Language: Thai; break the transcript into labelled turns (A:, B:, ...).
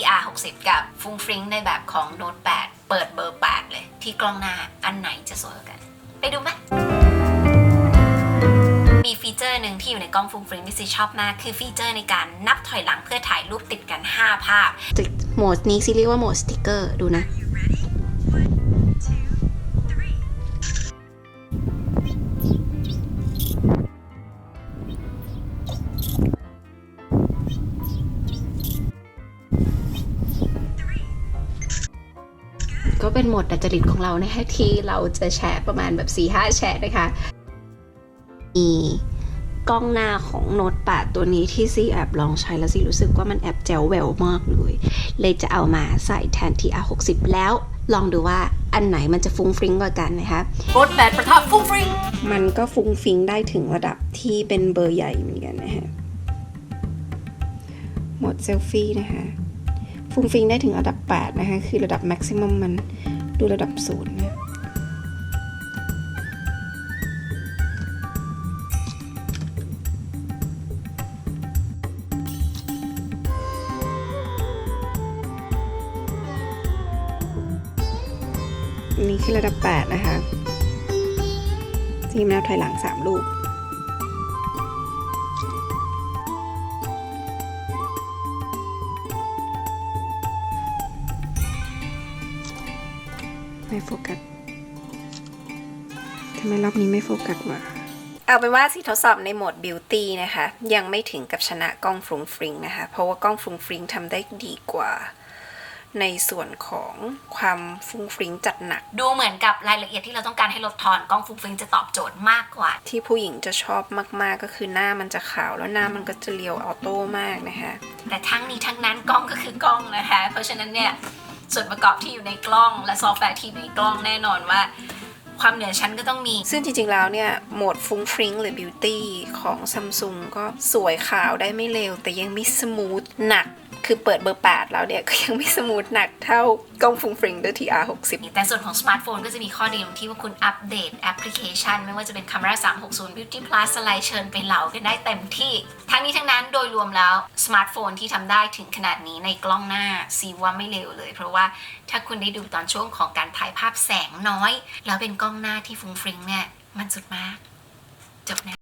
A: ER 60กับฟุ้งฟริ้งในแบบของโน้ต8 เปิดเบอร์ 8 เลย ที่กล้องหน้าอันไหนจะสวยกว่ากัน ไปดูไหมมีฟีเจอร์หนึ่งที่อยู่ในกล้องฟุ้งฟริ้งที่ซีชอบมาก คือฟีเจอร์ในการนับถอยหลังเพื่อถ่ายรูปติดกัน 5 ภาพ
B: โหมดนี้ซีเรียกว่าโหมดสติกเกอร์ดูนะ ก็เป็นโหมดดัดจริตของเรานะคะที่เราจะแชร์ประมาณแบบ4-5แชร์นะคะ มีกล้องหน้าของโน้ต8ตัวนี้ที่ซีแอบลองใช้แล้วซีรู้สึกว่ามันแอบแจ๋วแหววมากเลย เลยจะเอามาใส่แทน TR60 แล้วลองดูว่าอันไหนมันจะฟุ้งฟริ้งกว่ากันนะคะ
A: รถแบดประทับฟุ้งฟริ้ง
B: มันก็ฟุ้งฟิ้งได้ถึงระดับที่เป็นเบอร์ใหญ่เหมือนกันนะคะโหมดเซลฟี่นะคะ ฟุ้งฟิงได้ถึงระดับ 8 นะคะ คือระดับแม็กซิมัมมันดูระดับศูนย์นะอันนี้คือระดับ 8 นะคะทีมนับถอยหลัง 3 ลูก ไม่โฟกัสทำไมรอบนี้ไม่โฟกัสวะเอาเป็นว่าสิทดสอบในโหมด Beauty นะคะ ยังไม่ถึงกับชนะกล้องฟรุงฟริงนะคะ เพราะว่ากล้องฟรุงฟริงทำได้ดีกว่าในส่วนของความฟรุงฟริงจัดหนัก
A: ดูเหมือนกับรายละเอียดที่เราต้องการให้ลดทอนกล้องฟุ้งฟริ้งจะตอบโจทย์มากกว่า
B: ที่ผู้หญิงจะชอบมากๆก็คือหน้ามันจะขาวแล้วหน้ามันก็จะเรียวออโต้มากนะคะ
A: แต่ทั้งนี้ทั้งนั้นกล้องก็คือกล้องนะคะ เพราะฉะนั้นเนี่ย ส่วนประกอบที่อยู่ในกล้องและซอฟต์แวร์ที่อยู่ในกล้องแน่นอนว่า ความเหนือชั้นก็ต้องมี
B: ซึ่งจริงๆแล้วเนี่ย โหมดฟุ้งฟริ้งหรือบิวตี้ของซัมซุงก็สวยขาวได้ไม่เร็วแต่ยังไม่สมูทหนัก คือเปิดเบอร์ 8 แล้วเนี่ยก็ยังไม่สมูทหนักเท่ากล้องฟุ้งฟริงด้วย TR60
A: แต่ส่วนของสมาร์ทโฟนก็จะมีข้อดีตรงที่ว่าคุณอัปเดตแอปพลิเคชัน ไม่ว่าจะเป็น Camera 360 Beauty Plus สไลด์เชิญไปเหลากันได้เต็มที่ ทั้งนี้ทั้งนั้นโดยรวมแล้วสมาร์ทโฟนที่ทำได้ถึงขนาดนี้ในกล้องหน้าซีว่าไม่เลวเลย เพราะว่าถ้าคุณได้ดูตอนช่วงของการถ่ายภาพแสงน้อย แล้วเป็นกล้องหน้าที่ฟุ้งฟริงเนี่ยมันสุดมากจบนะ